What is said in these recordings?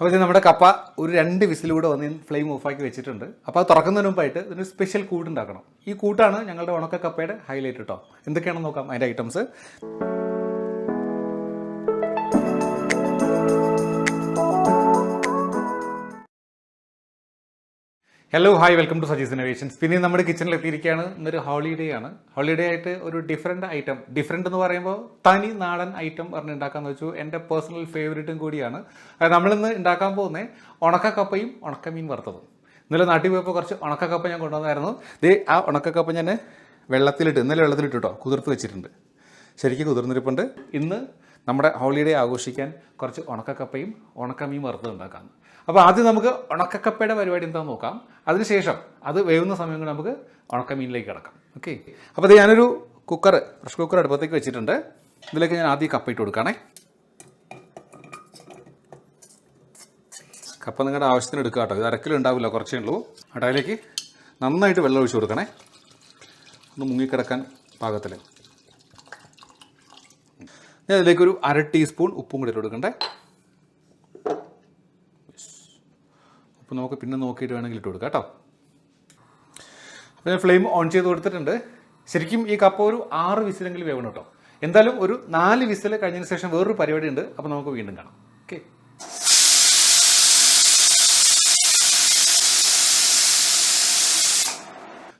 അപ്പോൾ ഇത് നമ്മുടെ കപ്പ ഒരു രണ്ട് വിസിലൂടെ വന്ന് ഫ്ലെയിം ഓഫാക്കി വെച്ചിട്ടുണ്ട്. അപ്പോൾ അത് തുറക്കുന്നതിന് മുമ്പായിട്ട് ഇതിന് സ്പെഷ്യൽ കൂട്ടുണ്ടാക്കണം. ഈ കൂട്ടാണ് ഞങ്ങളുടെ ഉണക്ക കപ്പയുടെ ഹൈലൈറ്റ് കേട്ടോ എന്തൊക്കെയാണെന്ന് നോക്കാം അതിന്റെ items. Hello hi welcome to Saji's innovations പിന്നെ നമ്മുടെ കിച്ചണിൽ എത്തിയിരിക്കുകയാണ്. ഇന്നൊരു ഹോളിഡേ ആണ്. ഹോളിഡേ ആയിട്ട് ഒരു ഡിഫറെന്റ് ഐറ്റം ഡിഫറെന്റ് എന്ന് പറയുമ്പോൾ തനി നാടൻ ഐറ്റം പറഞ്ഞ് ഉണ്ടാക്കാന്ന് വെച്ചു. എന്റെ പേഴ്സണൽ ഫേവറേറ്റും കൂടിയാണ്. നമ്മളിന്ന് ഉണ്ടാക്കാൻ പോകുന്നത് ഉണക്കക്കപ്പയും ഉണക്കമീൻ വറുത്തതും. ഇന്നലെ നാട്ടിൽ പോയപ്പോൾ കുറച്ച് ഉണക്കക്കപ്പ ഞാൻ കൊണ്ടുവന്നായിരുന്നു. ദേ ആ ഉണക്കക്കപ്പ ഞാൻ വെള്ളത്തിലിട്ട് ഇന്നലെ വെള്ളത്തിലിട്ട് കുതിർത്ത് വെച്ചിട്ടുണ്ട്. ശരിക്കും കുതിർന്നിരിപ്പുണ്ട്. ഇന്ന് നമ്മുടെ ഹോളിഡേ ആഘോഷിക്കാൻ കുറച്ച് ഉണക്കക്കപ്പയും ഉണക്കമീൻ വറുത്തതും ഉണ്ടാക്കാം. അപ്പോൾ ആദ്യം നമുക്ക് ഉണക്കക്കപ്പയുടെ പരിപാടി എന്താ നോക്കാം. അതിനുശേഷം അത് വേവുന്ന സമയം കൊണ്ട് നമുക്ക് ഉണക്കമീനിലേക്ക് കിടക്കാം. ഓക്കെ അപ്പോൾ ഇത് ഞാനൊരു കുക്കർ പ്രഷർ കുക്കർ അടുപ്പത്തേക്ക് വെച്ചിട്ടുണ്ട്. ഇതിലേക്ക് ഞാൻ ആദ്യം കപ്പ ഇട്ട് കൊടുക്കണേ. കപ്പ നിങ്ങളുടെ ആവശ്യത്തിന് എടുക്കുക കേട്ടോ. ഇത് അരക്കിലും ഉണ്ടാവില്ല കുറച്ചേ ഉള്ളൂ. അടയിലേക്ക് നന്നായിട്ട് വെള്ളം ഒഴിച്ചു കൊടുക്കണേ. ഒന്ന് മുങ്ങിക്കിടക്കാൻ പാകത്തിൽ ഞാൻ ഇതിലേക്ക് ഒരു അര ടീസ്പൂൺ ഉപ്പും കൂടി ഇട്ട് കൊടുക്കണ്ടേ. ഉപ്പ് നമുക്ക് പിന്നെ നോക്കിയിട്ട് വേണമെങ്കിൽ ഇട്ട് കൊടുക്കാം കേട്ടോ. അപ്പോൾ ഞാൻ ഫ്ലെയിം ഓൺ ചെയ്ത് കൊടുത്തിട്ടുണ്ട്. ശരിക്കും ഈ കപ്പ ഒരു ആറ് വിസിലെങ്കിലും വേവണം കേട്ടോ. എന്തായാലും ഒരു നാല് വിസിൽ കഴിഞ്ഞതിന് ശേഷം വേറൊരു പരിപാടി ഉണ്ട് അപ്പോൾ നമുക്ക് വീണ്ടും കാണാം. ഓക്കെ.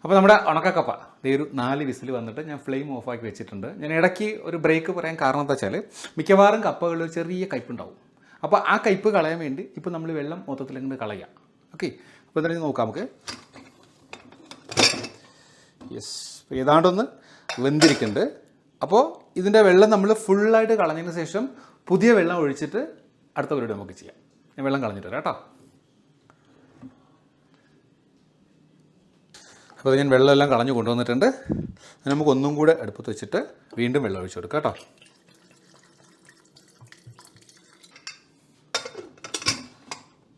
അപ്പോൾ നമ്മുടെ ഉണക്കക്കപ്പ. ഈ ഒരു നാല് വിസിൽ വന്നിട്ട് ഞാൻ ഫ്ലെയിം ഓഫാക്കി വെച്ചിട്ടുണ്ട്. ഞാൻ ഇടയ്ക്ക് ഒരു ബ്രേക്ക് പറയാൻ കാരണം എന്താ വെച്ചാൽ മിക്കവാറും കപ്പകളിൽ ചെറിയ കയ്പുണ്ടാവും അപ്പോൾ ആ കയ്പ് കളയാൻ വേണ്ടി ഇപ്പോൾ നമ്മൾ വെള്ളം മൊത്തത്തിൽ അങ്ങോട്ട് കളയാം ഓക്കെ അപ്പോൾ എന്തായാലും നോക്കാം നമുക്ക്. യെസ് ഏതാണ്ടൊന്ന് വെന്തിരിക്കുന്നുണ്ട് അപ്പോൾ ഇതിന്റെ വെള്ളം നമ്മൾ ഫുള്ളായിട്ട് കളഞ്ഞതിന് ശേഷം പുതിയ വെള്ളം ഒഴിച്ചിട്ട് അടുത്ത പരിപാടി നമുക്ക് ചെയ്യാം. ഞാൻ വെള്ളം കളഞ്ഞിട്ട് വരാം കേട്ടോ. അപ്പോൾ ഞാൻ വെള്ളമെല്ലാം കളഞ്ഞു കൊണ്ടുവന്നിട്ടുണ്ട്. നമുക്കൊന്നും കൂടെ അടുപ്പത്ത് വെച്ചിട്ട് വീണ്ടും വെള്ളം ഒഴിച്ചു കൊടുക്കാം കേട്ടോ.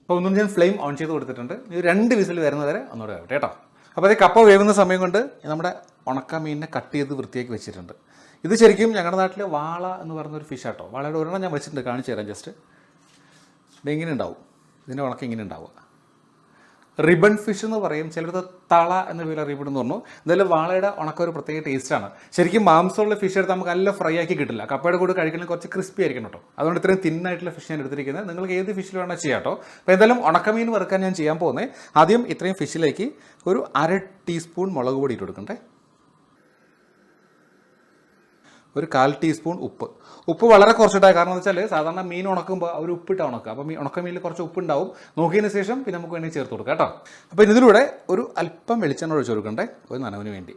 അപ്പോൾ ഒന്നും ഞാൻ ഫ്ലെയിം ഓൺ ചെയ്ത് കൊടുത്തിട്ടുണ്ട്. രണ്ട് വിസിൽ വരുന്നത് വരെ ഒന്നുകൂടെ ആവട്ടെ കേട്ടോ. അപ്പോൾ അത് കപ്പ വേവുന്ന സമയം കൊണ്ട് നമ്മുടെ ഉണക്ക മീനിനെ കട്ട് ചെയ്ത് വൃത്തിയാക്കി വെച്ചിട്ടുണ്ട്. ഇത് ശരിക്കും ഞങ്ങളുടെ നാട്ടിലെ വാള എന്ന് ഒരു ഫിഷ് ആട്ടോ. വാളയുടെ ഒരെണ്ണം ഞാൻ വെച്ചിട്ടുണ്ട്. കാണിച്ചു തരാം ജസ്റ്റ് എങ്ങനെ ഉണ്ടാവും. ഇതിന്റെ ഉണക്കം ഇങ്ങനെ ഉണ്ടാവുക. റിബൺ ഫിഷ് എന്ന് പറയും. ചിലത് തള എന്ന പേര് റിബൺ എന്ന് പറഞ്ഞു. എന്തായാലും വാളയുടെ ഉണക്ക ഒരു പ്രത്യേക ടേസ്റ്റാണ് ശരിക്കും മാംസമുള്ള ഫിഷ് എടുത്ത് നമുക്ക് നല്ല ഫ്രൈ ആക്കി കിട്ടില്ല. കപ്പയുടെ കൂടെ കഴിക്കണമെങ്കിൽ കുറച്ച് ക്രിസ്പി ആയിരിക്കണം കേട്ടോ. അതുകൊണ്ട് ഇത്രയും തിന്നായിട്ടുള്ള ഫിഷ് ഞാൻ എടുത്തിരിക്കുന്നത്. നിങ്ങൾക്ക് ഏത് ഫിഷിൽ വേണമെങ്കിൽ ചെയ്യാം കേട്ടോ. അപ്പോൾ എന്തായാലും ഉണക്കമീൻ വറുക്കാൻ ഞാൻ ചെയ്യാൻ പോകുന്നത് ആദ്യം ഇത്രയും ഫിഷിലേക്ക് ഒരു അര ടീസ്പൂൺ മുളക് പൊടി ഇട്ട് കൊടുക്കണ്ടേ? ഒരു കാൽ ടീസ്പൂൺ ഉപ്പ്. ഉപ്പ് വളരെ കുറച്ചിട്ടായി. കാരണം എന്ന് വെച്ചാൽ സാധാരണ മീൻ ഉണക്കുമ്പോൾ അവർ ഉപ്പിട്ട ഉണക്കുക അപ്പോൾ മീൻ ഉണക്ക മീനിൽ കുറച്ച് ഉപ്പുണ്ടാവും. നോക്കിയതിന് ശേഷം പിന്നെ നമുക്ക് വേണമെങ്കിൽ ചേർത്ത് കൊടുക്കാം കേട്ടോ. അപ്പോൾ ഇതിലൂടെ ഒരു അല്പം വെളിച്ചെണ്ണ ഒഴിച്ച് കൊടുക്കണ്ടേ? ഒരു നനവിന് വേണ്ടി.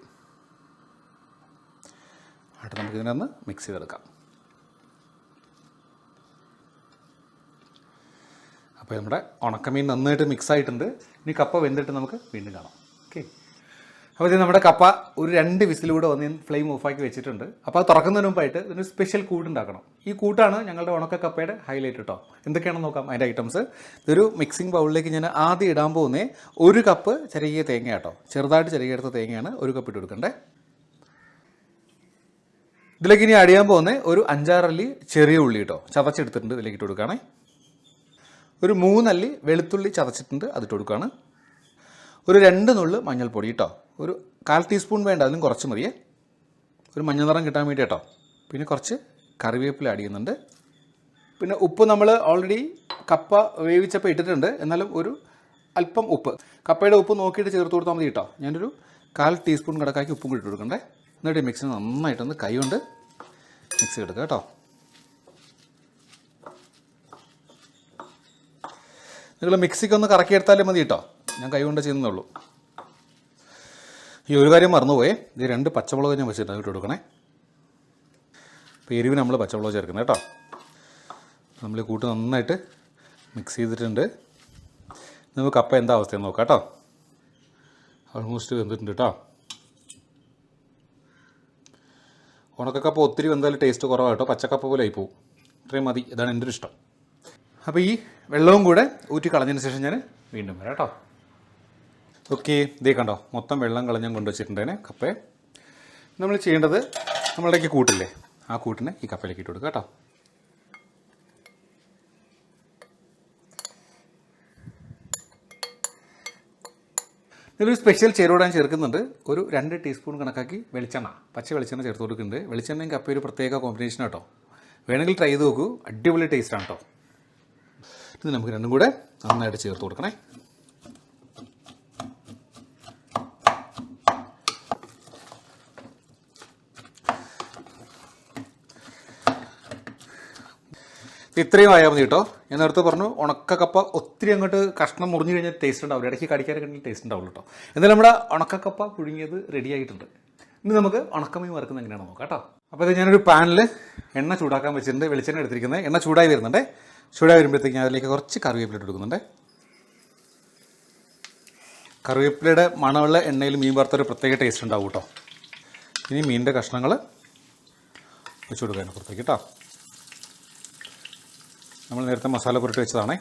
എന്നിട്ട് നമുക്ക് ഇതിനൊന്ന് മിക്സ് ചെയ്തെടുക്കാം. അപ്പോൾ നമ്മുടെ ഉണക്കമീൻ നന്നായിട്ട് മിക്സ് ആയിട്ടുണ്ട്. ഇനി കപ്പ വെന്തിട്ട് നമുക്ക് വീണ്ടും കാണാം. ഓക്കെ അപ്പോൾ ഇത് നമ്മുടെ കപ്പ ഒരു രണ്ട് വിസിലൂടെ വന്ന് ഫ്ലെയിം ഓഫാക്കി വെച്ചിട്ടുണ്ട്. അപ്പോൾ അത് തുറക്കുന്നതിന് മുമ്പായിട്ട് ഇതിന് സ്പെഷ്യൽ കൂട്ട് ഉണ്ടാക്കണം. ഈ കൂട്ടാണ് ഞങ്ങളുടെ ഉണക്ക കപ്പയുടെ ഹൈലൈറ്റ് കേട്ടോ എന്തൊക്കെയാണെന്ന് നോക്കാം അതിന്റെ ഐറ്റംസ് ഇതൊരു മിക്സിംഗ് ബൗളിലേക്ക് ഞാൻ ആദ്യം ഇടാൻ പോകുന്നേ ഒരു കപ്പ് ചെറിയ തേങ്ങ കേട്ടോ ചെറുതായിട്ട് ചെറിയ എടുത്ത തേങ്ങയാണ് ഒരു കപ്പ് ഇട്ട് കൊടുക്കണ്ടേ. ഇതിലേക്ക് ഇനി അടിയാൻ പോകുന്നേ ഒരു അഞ്ചാറല്ലി ചെറിയ ഉള്ളി കേട്ടോ ചതച്ചെടുത്തിട്ടുണ്ട് ഇതിലേക്ക് ഇട്ട് കൊടുക്കുകയാണേ. ഒരു മൂന്നല്ലി വെളുത്തുള്ളി ചതച്ചിട്ടുണ്ട് അതിട്ട് കൊടുക്കുകയാണ്. ഒരു രണ്ട് നുള്ള് മഞ്ഞൾപ്പൊടി കേട്ടോ ഒരു കാൽ ടീസ്പൂൺ വേണ്ട അതിലും കുറച്ച് മതിയേ. ഒരു മഞ്ഞ നിറം കിട്ടാൻ വേണ്ടി കേട്ടോ പിന്നെ കുറച്ച് കറിവേപ്പില ആഡ് ചെയ്യുന്നുണ്ട്. പിന്നെ ഉപ്പ് നമ്മൾ ഓൾറെഡി കപ്പ വേവിച്ചപ്പോൾ ഇട്ടിട്ടുണ്ട്. എന്നാലും ഒരു അല്പം ഉപ്പ്. കപ്പയുടെ ഉപ്പ് നോക്കിയിട്ട് ചേർത്ത് കൊടുത്താൽ മതി കേട്ടോ ഞാനൊരു കാൽ ടീസ്പൂൺ കടക്കാക്കി ഉപ്പും കൂടി ഇട്ട് കൊടുക്കണ്ടേ. എന്നിട്ട് ഈ മിക്സി നന്നായിട്ടൊന്ന് കൈ കൊണ്ട് മിക്സ് എടുക്കുക കേട്ടോ. നിങ്ങൾ മിക്സിക്കൊന്ന് കറക്കി എടുത്താലും മതി കേട്ടോ ഞാൻ കൈ കൊണ്ട് ചെയ്യുന്നുള്ളൂ ഈ ഒരു കാര്യം മറന്നുപോയേ. ഈ രണ്ട് പച്ചമുളക് ഞാൻ വെച്ചിട്ടുണ്ട് ഇട്ട് കൊടുക്കണേ. അപ്പോൾ നമ്മൾ പച്ചമുളക് ചേർക്കുന്നത് കേട്ടോ. നമ്മൾ കൂട്ട് നന്നായിട്ട് മിക്സ് ചെയ്തിട്ടുണ്ട്. നമുക്ക് അപ്പം എന്താ അവസ്ഥയെന്ന് നോക്കാം കേട്ടോ. ഓൾമോസ്റ്റ് വെന്തിട്ടുണ്ട് കേട്ടോ. ഉണക്കക്കപ്പ ഒത്തിരി വെന്താലും ടേസ്റ്റ് കുറവാണ് കേട്ടോ. പച്ചക്കപ്പ പോലെ ആയിപ്പോവും. ഇത്രയും മതി. ഇതാണ് എന്റെ ഒരു ഇഷ്ടം അപ്പോൾ ഈ വെള്ളവും കൂടെ ഊറ്റി കളഞ്ഞതിന് ശേഷം ഞാൻ വീണ്ടും വരാം കേട്ടോ. ഓക്കെ ഇതേ കണ്ടോ മൊത്തം വെള്ളം കളഞ്ഞ് ഞാൻ കൊണ്ടുവച്ചിട്ടുണ്ടേനെ കപ്പയെ നമ്മൾ ചെയ്യേണ്ടത് നമ്മളുടെയൊക്കെ കൂട്ടില്ലേ ആ കൂട്ടിനെ ഈ കപ്പയിലേക്ക് ഇട്ട് കൊടുക്കുക കേട്ടോ. ഇതിലൊരു സ്പെഷ്യൽ ചേരുവ ചേർക്കുന്നുണ്ട്. ഒരു രണ്ട് ടീസ്പൂൺ കണക്കാക്കി വെളിച്ചെണ്ണ പച്ച വെളിച്ചെണ്ണ ചേർത്ത് കൊടുക്കുന്നുണ്ട്. വെളിച്ചെണ്ണയും കപ്പ ഒരു പ്രത്യേക കോമ്പിനേഷൻ കേട്ടോ വേണമെങ്കിൽ ട്രൈ ചെയ്ത് നോക്കൂ അടിപൊളി ടേസ്റ്റാണ് കേട്ടോ ഇത് നമുക്ക് രണ്ടും കൂടെ നന്നായിട്ട് ചേർത്ത് കൊടുക്കണേ. ഇത്രയും ആയാൽ മതി കേട്ടോ. ഞാൻ നേരത്തെ പറഞ്ഞു ഉണക്ക കപ്പ ഒത്തിരി അങ്ങോട്ട് കഷ്ണം മുറിഞ്ഞു കഴിഞ്ഞാൽ ടേസ്റ്റ് ഉണ്ടാവില്ല. ഇടയ്ക്ക് കടിക്കാനൊക്കെ ടേസ്റ്റ് ഉണ്ടാവുള്ളൂ കേട്ടോ. എന്നാലും നമ്മുടെ ഉണക്കക്കപ്പ പുഴുങ്ങിയത് റെഡി ആയിട്ടുണ്ട്. ഇനി നമുക്ക് ഉണക്കമീൻ വറുക്കുന്നത് എങ്ങനെയാണെന്ന് നോക്കാം കേട്ടോ. അപ്പോൾ ഇത് ഞാനൊരു പാനിൽ എണ്ണ ചൂടാക്കാൻ വെച്ചിട്ടുണ്ട് വെളിച്ചെണ്ണ എടുത്തിരിക്കുന്നത്. എണ്ണ ചൂടായി വരുന്നുണ്ട്. ചൂടായി വരുമ്പോഴത്തേക്ക് ഞാൻ അതിലേക്ക് കുറച്ച് കറിവേപ്പില ഇട്ട് കൊടുക്കുന്നുണ്ട്. കറിവേപ്പിലയുടെ മണമുള്ള എണ്ണയിൽ മീൻ വറുത്തൊരു പ്രത്യേക ടേസ്റ്റ് ഉണ്ടാവും കേട്ടോ. ഇനി മീനിന്റെ കഷ്ണങ്ങൾ വെച്ച് കൊടുക്കാൻ പുറത്തേക്ക് കേട്ടോ. നമ്മൾ നേരത്തെ മസാല പുരട്ടി വെച്ചതാണേ.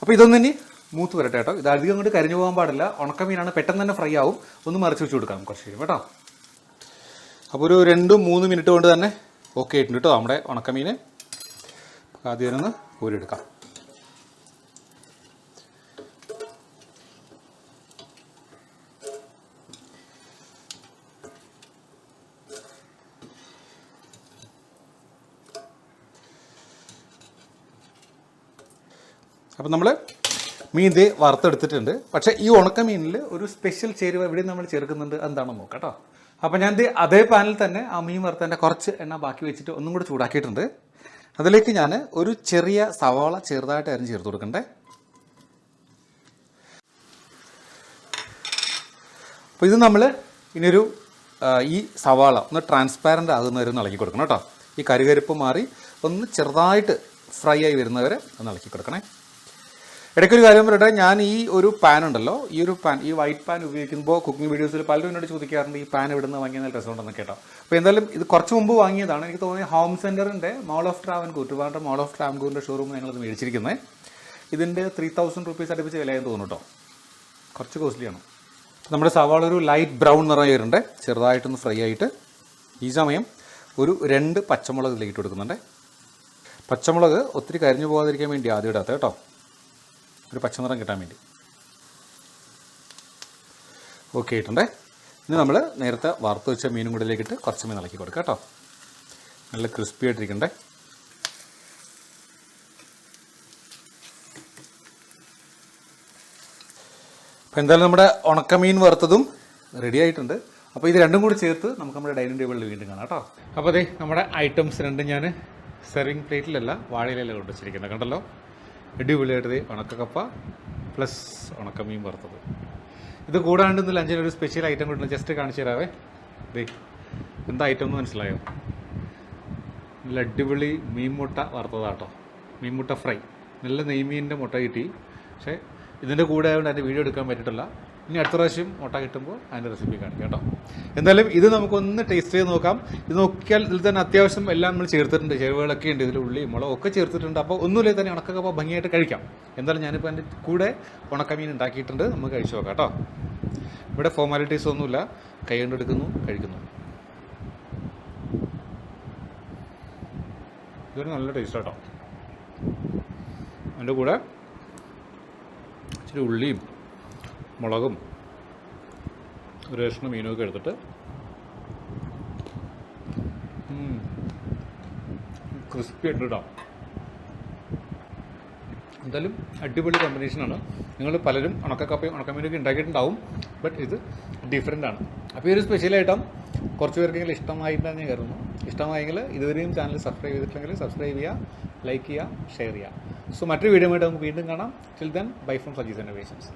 അപ്പോൾ ഇതൊന്നും ഇനി മൂത്ത് വരട്ടെ കേട്ടോ. ഇത് അധികം കൊണ്ട് കരിഞ്ഞു പോകാൻ പാടില്ല. ഉണക്കമീനാണ് പെട്ടെന്ന് തന്നെ ഫ്രൈ ആവും. ഒന്ന് മറിച്ച് വെച്ച് കൊടുക്കാം കുറച്ച് കഴിയും കേട്ടോ. അപ്പോൾ ഒരു രണ്ടും മൂന്ന് മിനിറ്റ് കൊണ്ട് തന്നെ ഓക്കെ ആയിട്ടുണ്ട് കേട്ടോ നമ്മുടെ ഉണക്കമീൻ. ആദ്യം ഒന്ന് കോരിയെടുക്കാം അപ്പം നമ്മൾ മീൻ ദേ വറുത്തെടുത്തിട്ടുണ്ട്. പക്ഷേ ഈ ഉണക്ക മീനിൽ ഒരു സ്പെഷ്യൽ ചേരുവ ഇവിടെ നമ്മൾ ചേർക്കുന്നുണ്ട് എന്താണെന്ന് നോക്കാം കേട്ടോ. അപ്പം ഞാൻ ദേ അതേ പാനിൽ തന്നെ ആ മീൻ വറുത്തതിന്റെ കുറച്ച് എണ്ണ ബാക്കി വെച്ചിട്ട് ഒന്നും കൂടി ചൂടാക്കിയിട്ടുണ്ട്. അതിലേക്ക് ഞാൻ ഒരു ചെറിയ സവാള ചെറുതായിട്ട് അരിഞ്ഞ് ചേർത്ത് കൊടുക്കണ്ടേ. അപ്പോൾ ഇത് നമ്മൾ ഇനിയൊരു ഈ സവാള ഒന്ന് ട്രാൻസ്പാരന്റ് ആകുന്നവരെ ഒന്ന് ഇളക്കി കൊടുക്കണം കേട്ടോ. ഈ കരുകരിപ്പ് മാറി ഒന്ന് ചെറുതായിട്ട് ഫ്രൈ ആയി വരുന്നവരെ ഒന്ന് ഇളക്കി കൊടുക്കണേ. ഇടയ്ക്കൊരു കാര്യം പറയട്ടെ ഞാൻ ഈ ഒരു പാൻ ഉണ്ടല്ലോ ഈ ഒരു പാൻ ഈ വൈറ്റ് പാൻ ഉപയോഗിക്കുമ്പോൾ കുക്കിംഗ് വീഡിയോസിൽ പലരും എന്നോട് ചോദിക്കാറുണ്ട് ഈ പാൻ ഇവിടുന്ന് നിന്ന് വാങ്ങിയാൽ നല്ല രസമുണ്ടെന്ന് കേട്ടോ. അപ്പോൾ എന്തായാലും ഇത് കുറച്ച് മുമ്പ് വാങ്ങിയതാണ്. എനിക്ക് തോന്നിയത് ഹോം സെന്ററിന്റെ mall of Travancore Trivandrum mall of ട്രാവൻകൂറിന്റെ showroom ഞങ്ങളിത് മേടിച്ചിരിക്കുന്നത് ഇതിന്റെ ത്രീ തൗസൻഡ് റുപ്പീസ് അടുപ്പിച്ച് വിലയെന്ന് തോന്നുന്നു കേട്ടോ. കുറച്ച് കോസ്റ്റ്ലിയാണ് നമ്മുടെ സവാള ഒരു ലൈറ്റ് ബ്രൗൺ നിറം വരുന്നുണ്ട്. ചെറുതായിട്ടൊന്ന് ഫ്രൈ ആയിട്ട് ഈ സമയം ഒരു രണ്ട് പച്ചമുളക് ഇതിലേക്ക് ഇട്ട് കൊടുക്കുന്നുണ്ട്. പച്ചമുളക് ഒത്തിരി കരിഞ്ഞു പോകാതിരിക്കാൻ വേണ്ടി ആദ്യം ഇടാത്ത കേട്ടോ. ഒരു പച്ചനിറം കിട്ടാൻ വേണ്ടി. ഓക്കെ ആയിട്ടുണ്ടേ ഇനി നമ്മൾ നേരത്തെ വറുത്ത് വെച്ച മീനും കൂടിയിലേക്ക് ഇതിലേക്കിട്ട് കുറച്ച് മീൻ ഇളക്കി കൊടുക്കാം കേട്ടോ. നല്ല ക്രിസ്പി ആയിട്ടിരിക്കണ്ടേ. അപ്പോൾ എന്തായാലും നമ്മുടെ ഉണക്കമീൻ വറുത്തതും റെഡി ആയിട്ടുണ്ട്. അപ്പോൾ ഇത് രണ്ടും കൂടി ചേർത്ത് നമുക്ക് നമ്മുടെ ഡൈനിങ് ടേബിളിൽ വീണ്ടും കാണാം കേട്ടോ. അപ്പോൾ അതെ നമ്മുടെ ഐറ്റംസ് രണ്ടും ഞാൻ സെർവിങ് പ്ലേറ്റിലല്ല വാഴയിലല്ല കൊണ്ടുവച്ചിരിക്കുന്നത് കണ്ടല്ലോ? അടിപൊളിയായിട്ട് ഉണക്കക്കപ്പ പ്ലസ് ഉണക്കമീൻ വറുത്തത്. ഇത് കൂടാണ്ട് ഇന്ന് ലഞ്ചിന് ഒരു സ്പെഷ്യൽ ഐറ്റം കിട്ടുന്നു ജസ്റ്റ് കാണിച്ചു തരാവേ. ദേ എന്താ ഐറ്റം എന്ന് മനസ്സിലായോ? നല്ല അടിപൊളി മീൻ മുട്ട വറുത്തതാട്ടോ. മീൻ മുട്ട ഫ്രൈ നല്ല നെയ്മീനിന്റെ മുട്ട കിട്ടി. പക്ഷേ ഇതിന്റെ കൂടെ ആയതുകൊണ്ട് അതിന്റെ വീഡിയോ എടുക്കാൻ പറ്റിയിട്ടില്ല. ഇനി അടുത്ത പ്രാവശ്യം മുട്ട കിട്ടുമ്പോൾ അതിന്റെ റെസിപ്പി കാണിക്കാം കേട്ടോ. എന്തായാലും ഇത് നമുക്കൊന്ന് ടേസ്റ്റ് ചെയ്ത് നോക്കാം. ഇത് നോക്കിയാൽ ഇതിൽ തന്നെ അത്യാവശ്യം എല്ലാം നമ്മൾ ചേർത്തിട്ടുണ്ട്. ചേരുവകളൊക്കെ ഉണ്ട്. ഇതിൽ ഉള്ളി മുളക് ഒക്കെ ചേർത്തിട്ടുണ്ട്. അപ്പോൾ ഒന്നുമില്ലേ തന്നെ ഉണക്കൊക്കെ അപ്പോൾ ഭംഗിയായിട്ട് കഴിക്കാം. എന്തായാലും ഞാനിപ്പോൾ എന്റെ കൂടെ ഉണക്കമീൻ ഉണ്ടാക്കിയിട്ടുണ്ട്. നമുക്ക് കഴിച്ചു നോക്കാം കേട്ടോ. ഇവിടെ ഫോർമാലിറ്റീസ് ഒന്നുമില്ല. കൈ കൊണ്ടെടുക്കുന്നു കഴിക്കുന്നു. ഇതൊരു നല്ല ടേസ്റ്റ് കേട്ടോ അതിന്റെ കൂടെ ഇച്ചിരി ഉള്ളിയും മുളകും ഒരു കഷ്ണം മീനുമൊക്കെ എടുത്തിട്ട്. ക്രിസ്പി ഇട്ടിടാം എന്തായാലും അടിപൊളി കോമ്പിനേഷനാണ് നിങ്ങൾ പലരും ഉണക്കക്കപ്പയും ഉണക്കമീനൊക്കെ ഉണ്ടാക്കിയിട്ടുണ്ടാവും ബട്ട് ഇത് ഡിഫറെന്റ് ആണ്. അപ്പോൾ ഈ ഒരു സ്പെഷ്യൽ ഐറ്റം കുറച്ച് പേർക്കെങ്കിലും ഇഷ്ടമായിട്ടാണ് ഞാൻ കരുതുന്നു ഇഷ്ടമായെങ്കിൽ ഇതുവരെയും ചാനൽ സബ്സ്ക്രൈബ് ചെയ്തിട്ടില്ലെങ്കിൽ സബ്സ്ക്രൈബ് ചെയ്യുക ലൈക്ക് ചെയ്യുക ഷെയർ ചെയ്യുക. സോ മറ്റൊരു വീഡിയോ ആയിട്ട് നമുക്ക് വീണ്ടും കാണാം. Till then bye from Saji's innovations